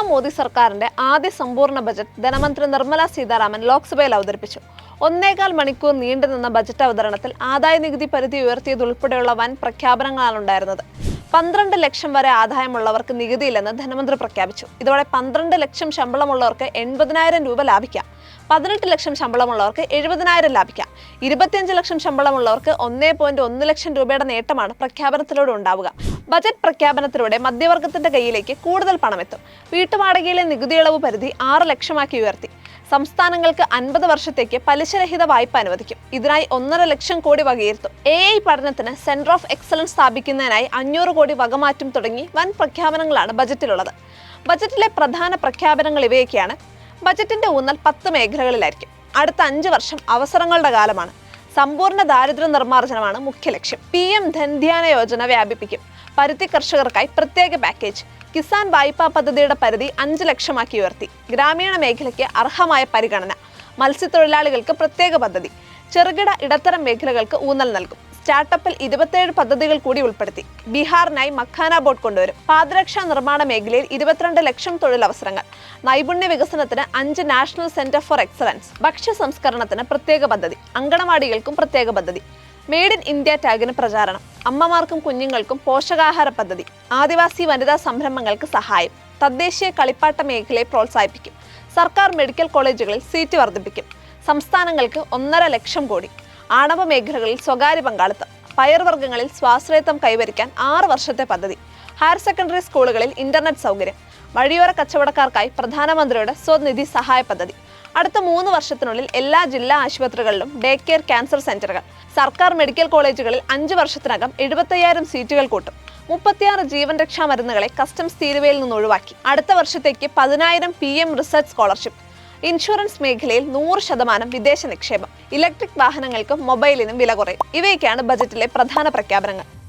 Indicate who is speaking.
Speaker 1: മൂന്നാം മോദി സർക്കാരിന്റെ ആദ്യ സമ്പൂർണ ബജറ്റ് ധനമന്ത്രി നിർമ്മല സീതാരാമൻ ലോക്സഭയിൽ അവതരിപ്പിച്ചു. ഒന്നേകാൽ മണിക്കൂർ നീണ്ടുനിന്ന ബജറ്റ് അവതരണത്തിൽ ആദായ നികുതി പരിധി ഉയർത്തിയതുൾപ്പെടെയുള്ള വൻ പ്രഖ്യാപനങ്ങളാണ് ഉണ്ടായിരുന്നത്. പന്ത്രണ്ട് ലക്ഷം വരെ ആദായമുള്ളവർക്ക് നികുതിയില്ലെന്ന് ധനമന്ത്രി പ്രഖ്യാപിച്ചു. ഇതോടെ പന്ത്രണ്ട് ലക്ഷം ശമ്പളമുള്ളവർക്ക് എൺപതിനായിരം രൂപ ലാഭിക്കാം. പതിനെട്ട് ലക്ഷം ശമ്പളമുള്ളവർക്ക് എഴുപതിനായിരം ലാഭിക്കാം. ഇരുപത്തിയഞ്ച് ലക്ഷം ശമ്പളമുള്ളവർക്ക് ഒന്നേ പോയിന്റ് ഒന്ന് ലക്ഷം രൂപയുടെ നേട്ടമാണ് പ്രഖ്യാപനത്തിലൂടെ ഉണ്ടാവുക. ബജറ്റ് പ്രഖ്യാപനത്തിലൂടെ മധ്യവർഗത്തിന്റെ കയ്യിലേക്ക് കൂടുതൽ പണമെത്തും. വീട്ടുവാടകയിലെ നികുതി ഇളവ് പരിധി ആറ് ലക്ഷമാക്കി ഉയർത്തി. സംസ്ഥാനങ്ങൾക്ക് അൻപത് വർഷത്തേക്ക് പലിശരഹിത വായ്പ അനുവദിക്കും. ഇതിനായി ഒന്നര ലക്ഷം കോടി വകയിരുത്തും. എ ഐ പഠനത്തിന് സെന്റർ ഓഫ് എക്സലൻസ് സ്ഥാപിക്കുന്നതിനായി അഞ്ഞൂറ് കോടി വകമാറ്റം തുടങ്ങി വൻ പ്രഖ്യാപനങ്ങളാണ് ബജറ്റിലുള്ളത്. ബജറ്റിലെ പ്രധാന പ്രഖ്യാപനങ്ങൾ ഇവയൊക്കെയാണ്. ബജറ്റിന്റെ ഊന്നൽ പത്ത് മേഖലകളിലായിരിക്കും. അടുത്ത അഞ്ച് വർഷം അവസരങ്ങളുടെ കാലമാണ്. സമ്പൂർണ ദാരിദ്ര്യ നിർമ്മാർജനമാണ് മുഖ്യ ലക്ഷ്യം. പി എം ധൻധ്യാന യോജന വ്യാപിപ്പിക്കും. പരുത്തി കർഷകർക്കായി പ്രത്യേക പാക്കേജ്. കിസാൻ വായ്പാ പദ്ധതിയുടെ പരിധി അഞ്ച് ലക്ഷമാക്കി ഉയർത്തി. ഗ്രാമീണ മേഖലയ്ക്ക് അർഹമായ പരിഗണന. മത്സ്യത്തൊഴിലാളികൾക്ക് പ്രത്യേക പദ്ധതി. ചെറുകിട ഇടത്തരം മേഖലകൾക്ക് ഊന്നൽ നൽകും. സ്റ്റാർട്ടപ്പിൽ ഇരുപത്തിയേഴ് പദ്ധതികൾ കൂടി ഉൾപ്പെടുത്തി. ബീഹാറിനായി മഖാന ബോർഡ് കൊണ്ടുവരും. പാദരക്ഷാ നിർമ്മാണ മേഖലയിൽ ഇരുപത്തിരണ്ട് ലക്ഷം തൊഴിലവസരങ്ങൾ. നൈപുണ്യ വികസനത്തിന് അഞ്ച് നാഷണൽ സെന്റർ ഫോർ എക്സലൻസ്. ഭക്ഷ്യ സംസ്കരണത്തിന് പ്രത്യേക പദ്ധതി. അങ്കണവാടികൾക്കും പ്രത്യേക പദ്ധതി. മെയ്ഡ് ഇൻ ഇന്ത്യ ടാഗിന് പ്രചാരണം. അമ്മമാർക്കും കുഞ്ഞുങ്ങൾക്കും പോഷകാഹാര പദ്ധതി. ആദിവാസി വനിതാ സംരംഭങ്ങൾക്ക് സഹായം. തദ്ദേശീയ കളിപ്പാട്ട മേഖലയെ പ്രോത്സാഹിപ്പിക്കും. സർക്കാർ മെഡിക്കൽ കോളേജുകളിൽ സീറ്റ് വർദ്ധിപ്പിക്കും. സംസ്ഥാനങ്ങൾക്ക് ഒന്നര ലക്ഷം കോടി. ആണവ മേഖലകളിൽ സ്വകാര്യ പങ്കാളിത്തം പയർവർഗങ്ങളിൽ സ്വാശ്രയത്വം കൈവരിക്കാൻ ആറ് വർഷത്തെ പദ്ധതി ഹയർ സെക്കൻഡറി സ്കൂളുകളിൽ ഇന്റർനെറ്റ് സൗകര്യം വഴിയോര കച്ചവടക്കാർക്കായി പ്രധാനമന്ത്രിയുടെ സ്വനിധി സഹായ പദ്ധതി. അടുത്ത മൂന്ന് വർഷത്തിനുള്ളിൽ എല്ലാ ജില്ലാ ആശുപത്രികളിലും ഡേ കെയർ ക്യാൻസർ സെന്ററുകൾ. സർക്കാർ മെഡിക്കൽ കോളേജുകളിൽ അഞ്ച് വർഷത്തിനകം എഴുപത്തയ്യായിരം സീറ്റുകൾ കൂട്ടും. മുപ്പത്തിയാറ് ജീവൻ രക്ഷാ മരുന്നുകളെ കസ്റ്റംസ് തീരുവയിൽ നിന്ന് ഒഴിവാക്കി അടുത്ത വർഷത്തേക്ക് പതിനായിരം P M research scholarship. Insurance മേഖലയിൽ നൂറ് ശതമാനം വിദേശ നിക്ഷേപം. ഇലക്ട്രിക് വാഹനങ്ങൾക്കും മൊബൈലിനും വില കുറയും. ഇവയൊക്കെയാണ് ബജറ്റിലെ പ്രധാന പ്രഖ്യാപനങ്ങൾ.